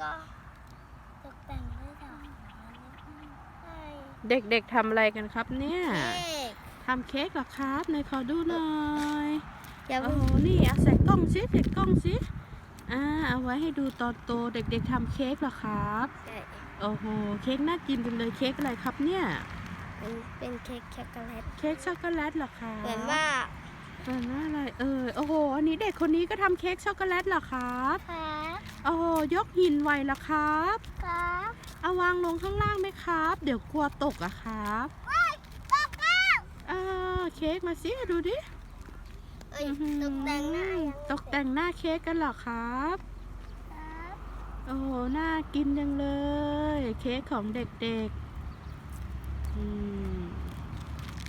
ก็ตกแต่งด้วยดอกไม้ใช่เด็กๆทำอะไรกันครับเนี่ยเค้กทำเค้กเหรอครับไหนขอดูหน่อยอย่าโอ้เพิ่งโหนี่เอาใส่กล้องสิใส่กล้องสิอ่าเอาไว้ให้ดูตอนโตเด็กๆทำเค้กเหรอครับใช่โอ้โหเค้กน่ากินจังเลยเค้กอะไรครับเนี่ย เป็นเป็นเค้กช็อกโกแลตเค้กช็อกโกแลตเหรอคะเหมือนว่า เหมือนว่าอะไรเออ โอ้โห อันนี้เด็กคนนี้ก็ทำเค้กช็อกโกแลตเหรอครับ ครับโอ้โห ยกหินไหวเหรอครับ ครับเอาวางลงข้างล่างไหมครับ เดี๋ยวกลัวตกอะครับตกแล้วอ่าเค้กมาสิดูดิ เอ้ยอื้อหือตกแต่งหน้ายังตกแต่งหน้าเค้กกันเหรอครับ ครับโอ้โห น่ากินจังเลย เค้กของเด็กๆ อืม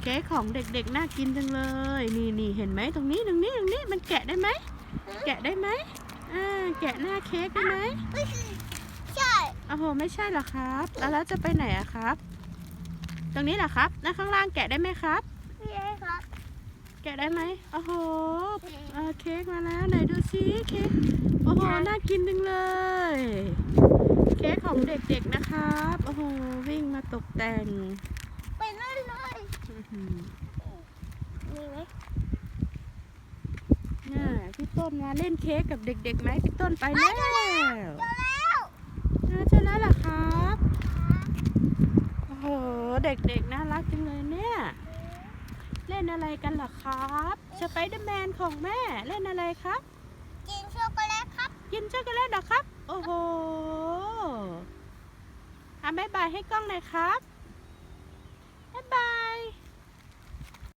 เค้กของเด็กๆน่ากินจังเลย นี่นี่เห็นไหมตรงนี้ตรงนี้ตรงนี้มันแกะได้ไหมแกะได้ไหมอ่าแกะหน้าเค้กได้ไหมใช่โอ้โหไม่ใช่เหรอครับ แล้วแล้วจะไปไหนอะครับ ตรงนี้เหรอครับหน้าข้างล่างแกะได้ไหมครับพี่เอครับ แกะได้ไหมโอ้โหเอ่อเค้กมาแล้วไหนดูซิเค้กโอ้โหน่ากินจังเลยเค้กของเด็กๆนะครับโอ้โหวิ่งมาตกแต่ง ไปนั่นเลย อื้อหือ มีไหม น่าพี่ ต้นมาเล่นเค้กกับเด็กๆไหมพี่ต้นไปแล้วเจอแล้วน่าจะแล้วล่ะครับโอ้โหเด็กๆน่ารักจังเลยเนี่ย เล่นอะไรกันเหรอครับสไปเดอร์แมนของแม่เล่นอะไรครับกินช็อกโกแลตครับกินช็อกโกแลตเหรอครับ โอ้โหทำบ๊ายบายให้กล้องหน่อยครับบ๊ายบาย